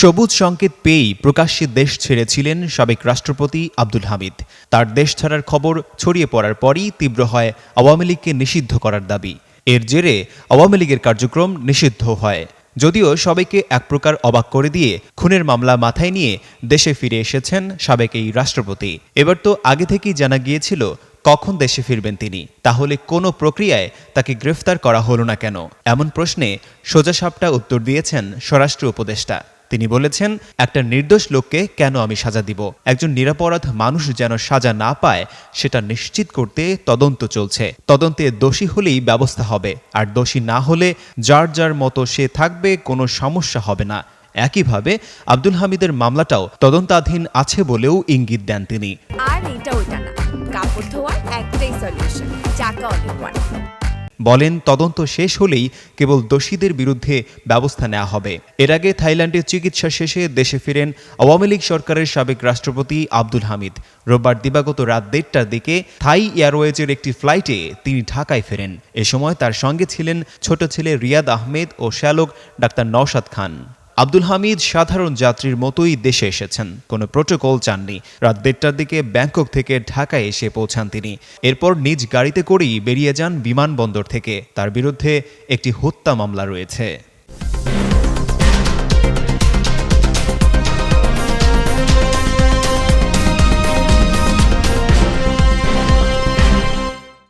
সবুজ সংকেত পেয়েই প্রকাশ্যে দেশ ছেড়েছিলেন সাবেক রাষ্ট্রপতি আব্দুল হামিদ। তার দেশ ছাড়ার খবর ছড়িয়ে পড়ার পরই তীব্র হয় আওয়ামী লীগকে নিষিদ্ধ করার দাবি। এর জেরে আওয়ামী লীগের কার্যক্রম নিষিদ্ধ হয়। যদিও সবাইকে এক প্রকার অবাক করে দিয়ে খুনের মামলা মাথায় নিয়ে দেশে ফিরে এসেছেন সাবেক এই রাষ্ট্রপতি। এবার তো আগে থেকেই জানা গিয়েছিল কখন দেশে ফিরবেন তিনি। তাহলে কোনো প্রক্রিয়ায় তাকে গ্রেফতার করা হলো না কেন? এমন প্রশ্নে সোজাসাপটা উত্তর দিয়েছেন স্বরাষ্ট্র উপদেষ্টা। তিনি বলেছেন, একটা নির্দোষ লোককে কেন আমি সাজা দিব? একজন নিরাপরাধ মানুষ যেন সাজা না পায়, সেটা নিশ্চিত করতে তদন্ত চলছে। তদন্তে দোষী হলেই ব্যবস্থা হবে, আর দোষী না হলে যার যার মতো সে থাকবে, কোনো সমস্যা হবে না। একইভাবে আব্দুল হামিদের মামলাটাও তদন্তাধীন আছে বলেও ইঙ্গিত দেন তিনি। আর এটা ওইটা না। কাপড় একটাই সলিউশন চাকা বলেন, তদন্ত শেষ হলেই কেবল দোষীদের বিরুদ্ধে ব্যবস্থা নেওয়া হবে। এর আগে থাইল্যান্ডের চিকিৎসা শেষে দেশে ফিরেন আওয়ামী লীগ সরকারের সাবেক রাষ্ট্রপতি আব্দুল হামিদ। রোববার দিবাগত রাত দেড়টার দিকে থাই এয়ারওয়েজের একটি ফ্লাইটে তিনি ঢাকায় ফেরেন। এ সময় তার সঙ্গে ছিলেন ছোট ছেলে রিয়াদ আহমেদ ও শ্যালক ডাক্তার নওশাদ খান। আব্দুল হামিদ সাধারণ যাত্রীর মতোই দেশে এসেছেন। কোনো প্রোটোকল চাননি। রাত দেড়টার দিকে ব্যাংকক থেকে ঢাকায় এসে পৌঁছান তিনি। এরপর নিজ গাড়িতে করেই বেরিয়ে যান বিমানবন্দর থেকে। তার বিরুদ্ধে একটি হত্যা মামলা রয়েছে।